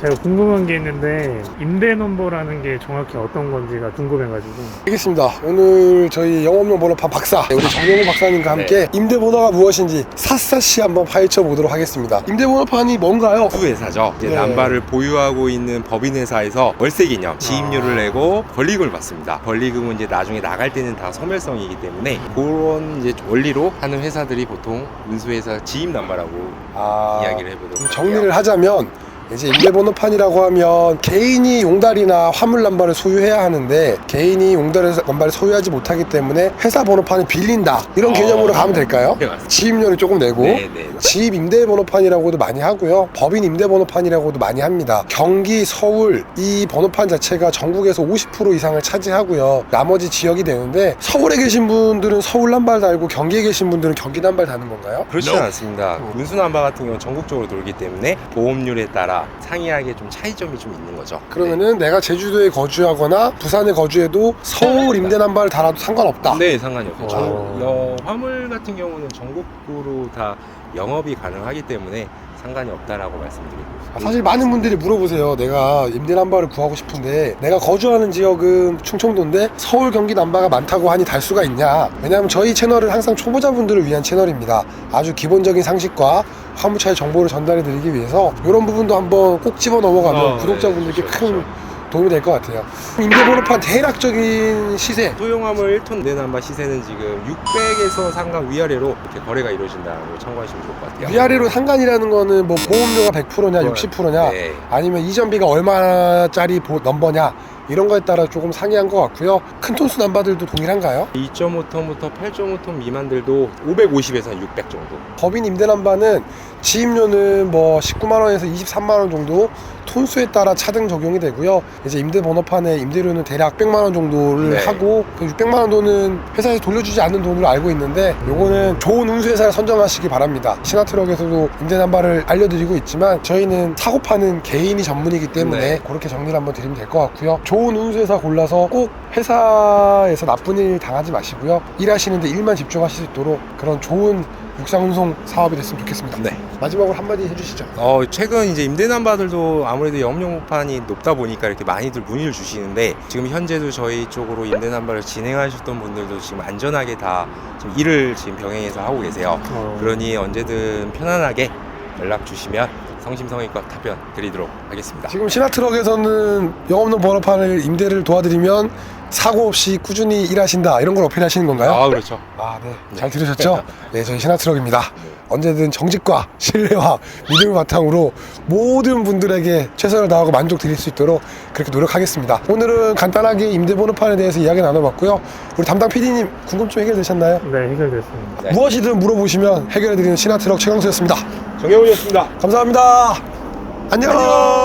제가 궁금한 게 있는데 임대 넘버라는 게 정확히 어떤 건지가 궁금해가지고 알겠습니다. 오늘 저희 영업용 번호판 박사, 네, 우리 정영호 박사님과 함께 임대 번호가 무엇인지 샅샅이 한번 파헤쳐 보도록 하겠습니다. 임대 번호판이 뭔가요? 두 회사죠. 이제 네. 남바를 보유하고 있는 법인 회사에서 월세 개념 지입료를 아. 내고 권리금을 받습니다. 권리금은 이제 나중에 나갈 때는 다 소멸성이기 때문에 그런 이제 원리로 하는 회사들이 보통 운수회사 지입 남바라고 아, 이야기를 해보도록 할게요. 정리를 하자면 이제 임대번호판이라고 하면 개인이 용달이나 화물 남발을 소유해야 하는데 개인이 용달 남발을 소유하지 못하기 때문에 회사 번호판을 빌린다 이런 어. 개념으로 가면 될까요? 네, 맞습니다. 지입료를 조금 내고 네, 네. 지입 임대번호판이라고도 많이 하고요. 법인 임대번호판이라고도 많이 합니다. 경기, 서울 이 번호판 자체가 전국에서 50% 이상을 차지하고요. 나머지 지역이 되는데 서울에 계신 분들은 서울 남발 달고 경기에 계신 분들은 경기 남발 다는 건가요? 그렇지는 않습니다. 어. 운수 남바 같은 경우는 전국적으로 돌기 때문에 보험률에 따라 상이하게 좀 차이점이 좀 있는 거죠. 그러면은 내가 제주도에 거주하거나 부산에 거주해도 서울 임대 남발을 달아도 상관없다. 네, 네, 상관이 없죠. 어. 어, 화물 같은 경우는 전국으로 다 영업이 가능하기 때문에 상관이 없다라고 말씀드리고 아, 사실 많은 분들이 물어보세요. 내가 임대 남바를 구하고 싶은데 내가 거주하는 지역은 충청도인데 서울 경기 남바가 많다고 하니 달 수가 있냐? 왜냐하면 저희 채널은 항상 초보자분들을 위한 채널입니다. 아주 기본적인 상식과 화물차의 정보를 전달해 드리기 위해서 이런 부분도 한번 꼭 집어 넘어가면 어, 구독자분들께 네, 그렇죠, 큰 그렇죠. 도움이 될 것 같아요. 임대번호판 대략적인 시세 소형화물 1톤 내남바 시세는 지금 600에서 상간 위아래로 이렇게 거래가 이루어진다고 참고하시면 좋을 것 같아요. 위아래로 상관이라는 거는 뭐 보험료가 100%냐 60%냐 네. 아니면 이전비가 얼마짜리 보- 넘버냐 이런 거에 따라 조금 상이한 것 같고요. 큰 톤수 남바들도 동일한가요? 2.5톤부터 8.5톤 미만들도 550에서 600 정도. 법인 임대 남바는 지입료는 뭐 19만 원에서 23만 원 정도 톤수에 따라 차등 적용이 되고요. 이제 임대 번호판에 임대료는 대략 100만 원 정도를 네. 하고 그 600만 원 돈은 회사에서 돌려주지 않는 돈으로 알고 있는데 요거는 좋은 운수 회사를 선정하시기 바랍니다. 신화트럭에서도 임대 남바를 알려드리고 있지만 저희는 사고 파는 개인이 전문이기 때문에 네. 그렇게 정리를 한번 드리면 될 것 같고요. 좋은 운수 회사 골라서 꼭 회사에서 나쁜 일 당하지 마시고요. 일하시는데 일만 집중하실 수 있도록 그런 좋은 육상 운송 사업이 됐으면 좋겠습니다. 네. 마지막으로 한마디 해주시죠. 어, 최근 이제 임대남바들도 아무래도 영업용판이 높다 보니까 이렇게 많이들 문의를 주시는데 지금 현재도 저희 쪽으로 임대남바를 진행하셨던 분들도 지금 안전하게 다 지금 일을 지금 병행해서 하고 계세요. 어, 그러니 언제든 편안하게 연락 주시면 성심성의껏 답변 드리도록 하겠습니다. 지금 신화트럭에서는 영업용 번호판을 임대를 도와드리면 사고 없이 꾸준히 일하신다 이런 걸 어필하시는 건가요? 아, 그렇죠. 아, 네. 잘 들으셨죠? 네, 저희 신화트럭입니다. 언제든 정직과 신뢰와 믿음을 바탕으로 모든 분들에게 최선을 다하고 만족 드릴 수 있도록 그렇게 노력하겠습니다. 오늘은 간단하게 임대번호판에 대해서 이야기 나눠봤고요. 우리 담당 PD님 궁금증 해결되셨나요? 네 해결됐습니다. 네. 무엇이든 물어보시면 해결해드리는 신화트럭 최강수였습니다. 정혜원이었습니다. 감사합니다. 안녕.